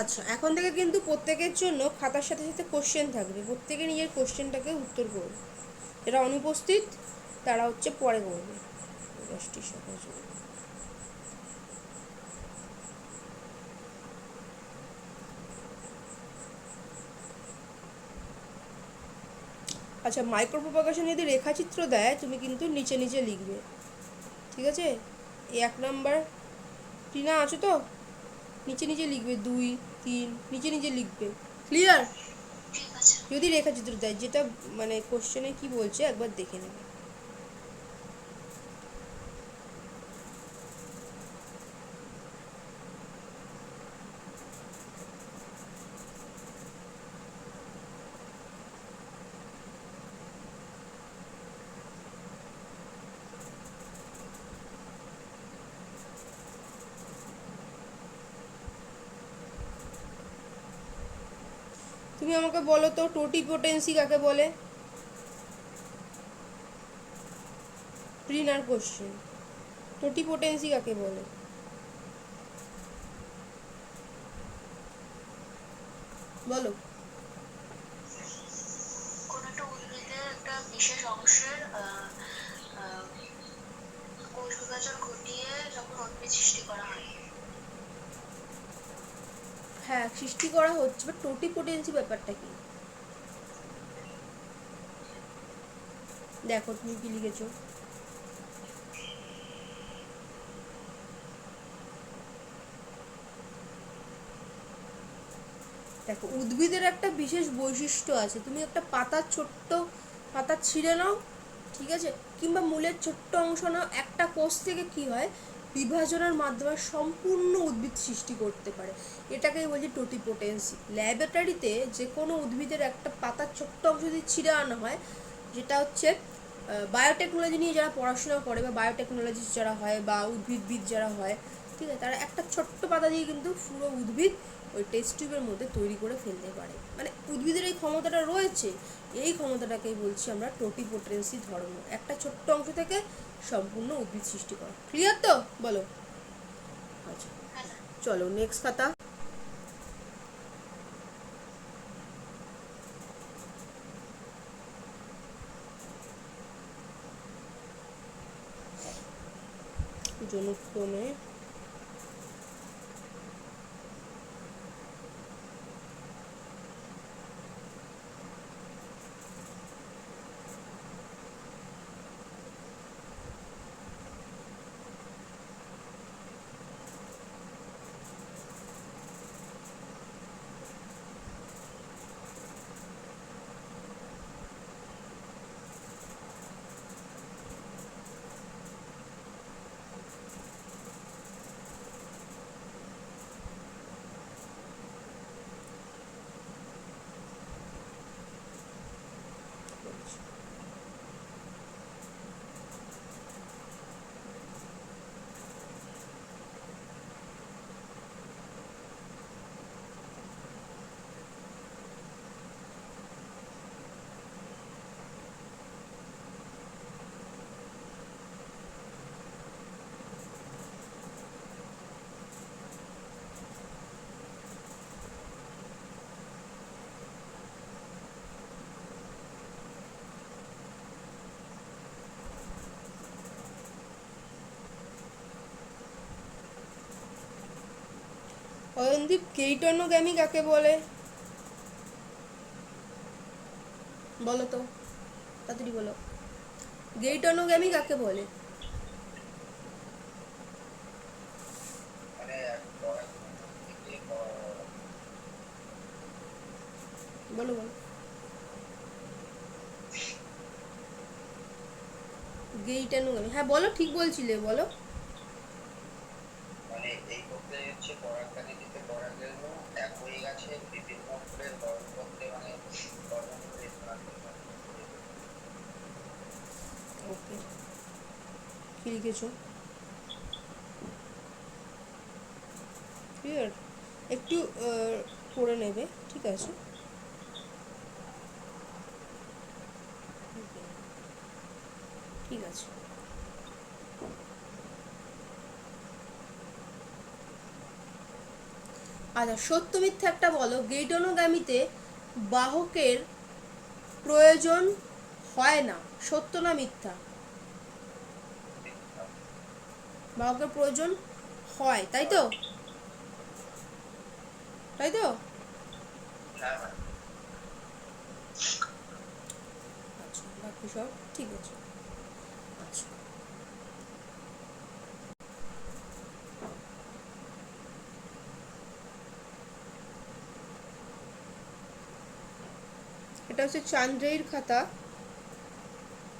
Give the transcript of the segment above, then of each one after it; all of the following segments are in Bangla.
আচ্ছা এখন থেকে কিন্তু প্রত্যেকের জন্য খাতার সাথে সাথে কোশ্চেন থাকবে। প্রত্যেকে নিজের কোশ্চেনটাকে উত্তর করবে। যারা অনুপস্থিত, তারা হচ্ছে পরে করবে দশটি সহজ আচ্ছা মাইক্রো প্রপাগেশন যদি রেখাচিত্র দেয়, তুমি কিন্তু নিচে নিচে লিখবে। ঠিক আছে? এক নাম্বার টিনা, আছো তো? নিচে নিচে লিখবে দুই তিন নিচে নিচে লিখবে। ক্লিয়ার যদি রেখা যদি রেখাচিত্র দেয় যেটা মানে কোশ্চেনে কি বলছে একবার দেখে নেবে। তুমি আমাকে বলো তো টোটিপোটেন্সি কাকে বলে? প্রিনার কোশ্চেন টোটিপোটেন্সি কাকে বলে? বলো। একটা উদ্ভিদের একটা বিশেষ অংশের কোষ বিভাজন ঘটিয়ে যখন উদ্ভিদ সৃষ্টি করা হয়। হ্যাঁ সৃষ্টি করা হচ্ছে বাট টোটিপোটেন্সি ব্যাপারটা কি? দেখো, তুমি কি লিখেছো? দেখো, উদ্ভিদের একটা বিশেষ বৈশিষ্ট্য আছে। তুমি একটা পাতার ছোট্ট পাতা ছিঁড়ে নাও, ঠিক আছে? কিংবা মূলের ছোট্ট অংশ নাও, একটা কোষ থেকে কি হয়? বিভাজনের মাধ্যমে সম্পূর্ণ উদ্ভিদ সৃষ্টি করতে পারে। এটাকেই বলছি টোটিপোটেন্সি ল্যাবরেটরিতে যে কোনো উদ্ভিদের একটা পাতার ছোট্ট অংশ যদি ছিঁড়ে আনা হয়, যেটা হচ্ছে বায়োটেকনোলজি নিয়ে যারা পড়াশোনা করে বা বায়োটেকনোলজি যারা হয় বা উদ্ভিদবিদ যারা হয়, ঠিক আছে, তারা একটা ছোট্ট পাতা দিয়ে কিন্তু পুরো উদ্ভিদ ওই টেস্ট টিউবের মধ্যে তৈরি করে ফেলতে পারে। মানে উদ্ভিদের এই ক্ষমতাটা রয়েছে, এই ক্ষমতাটাকেই বলছি আমরা টোটিপোটেন্সি ধর্ম। একটা ছোট্ট অংশ থেকে সম্পূর্ণ উদ্ভিদ সৃষ্টি করা। ক্লিয়ার তো? বলো। আচ্ছা চলো নেক্সট খাতা। জনুক্রমে অয়নদীপ কেইটনোগ্যামি কাকে বলে? বলো তো তাড়াতাড়ি বলো। গেইটনোগ্যামি কাকে বলে? মানে বলো বলো। গেইটানোগ্যামি হ্যাঁ বলো ঠিক বলছিলে বলো। এই প্রক্রিয়া হচ্ছে পরাগকারী দিতে পরাগের একই গাছের বিভিন্ন ফুলের গঠন করতে মানে গঠন করে ওকে। কি লিখেছো? ক্লিয়ার একটু পড়ে নেবে, ঠিক আছে? ঠিক আছে। আচ্ছা সত্য মিথ্যা একটা বলো। গেইটনোগামিতে বাহকের প্রয়োজন হয় না। সত্য না মিথ্যা? বাহকের প্রয়োজন হয়, তাই তো? তাই তো? আচ্ছা বাকি সব ঠিক আছে। আচ্ছা। এটা হচ্ছে চান্দ্রেইর খাতা।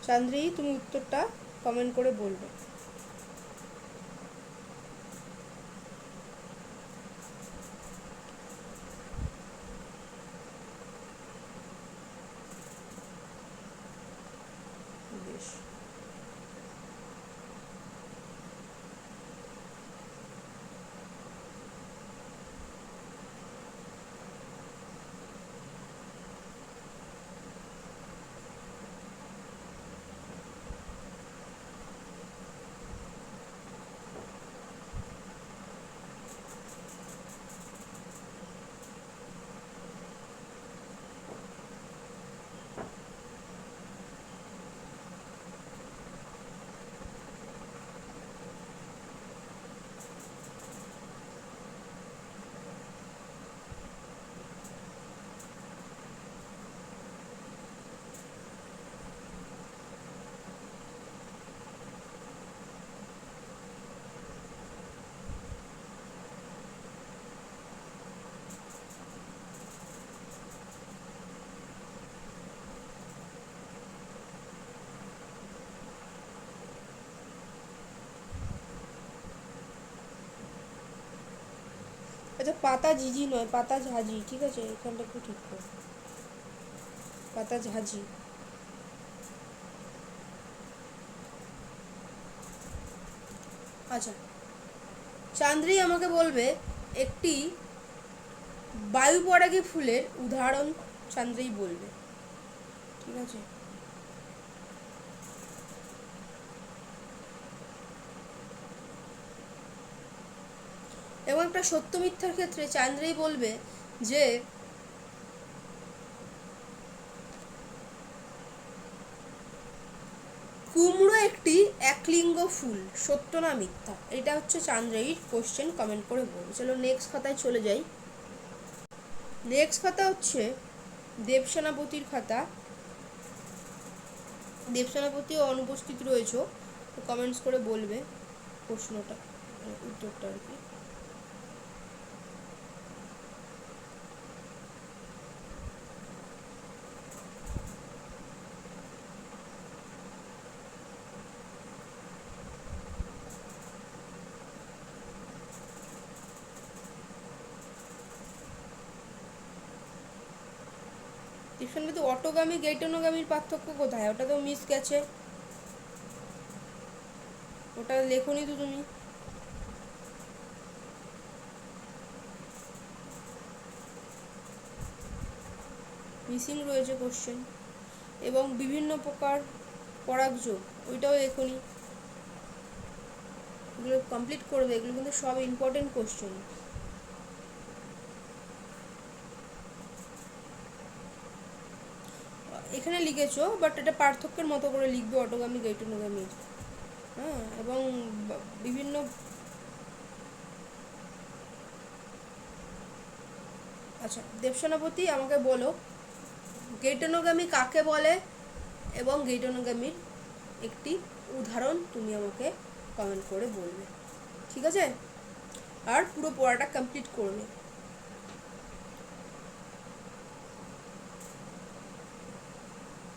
চান্দ্রেয়ী তুমি উত্তরটা কমেন্ট করে বলবে। বেশ। আচ্ছা পাতা ঝিঝি নয়, পাতা ঝাঁঝি, ঠিক আছে? এখানটা একটু ঠিক করো। পাতা ঝাঁঝি। আচ্ছা চান্দ্রি আমাকে বলবে, একটি বায়ুপরাগী ফুলের উদাহরণ চান্দ্রেই বলবে। ঠিক আছে? এবং একটা সত্য মিথ্যার ক্ষেত্রে চান্দ্রেই বলবে যে, কুমড়ো একটি একলিঙ্গ ফুল, সত্য না মিথ্যা? এটা হচ্ছে চান্দ্রেইর কোশ্চেন কমেন্ট করে বলবে। চলো নেক্সট খাতায় চলে যাই। নেক্সট খাতা হচ্ছে দেবসেনাপতির খাতা। দেবসেনাপতিও অনুপস্থিত রয়েছে। কমেন্টস করে বলবে প্রশ্নটা, উত্তরটা আর কি। টিউশন তো, অটোগামী গেটনোগামীর পার্থক্য কোথায়? ওটা তো মিস গেছে। ওটা লেখনি তো তুমি। মিসিং রয়েছে কোশ্চেন এবং বিভিন্ন প্রকার পরাগযোগ ওইটাও লেখনি। এগুলো কমপ্লিট করবে এগুলো কিন্তু সব ইম্পর্টেন্ট কোশ্চেন এখানে লিখেছো বাট এটা পার্থক্যের মতো করে লিখবে অটোগামী গেটনোগামী হ্যাঁ এবং বিভিন্ন আচ্ছা দেবসেনাপতি আমাকে বলো গেটনোগামী কাকে বলে এবং গেটনোগামীর একটি উদাহরণ তুমি আমাকে কমেন্ট করে বলবে। ঠিক আছে? আর পুরো পড়াটা কমপ্লিট করবে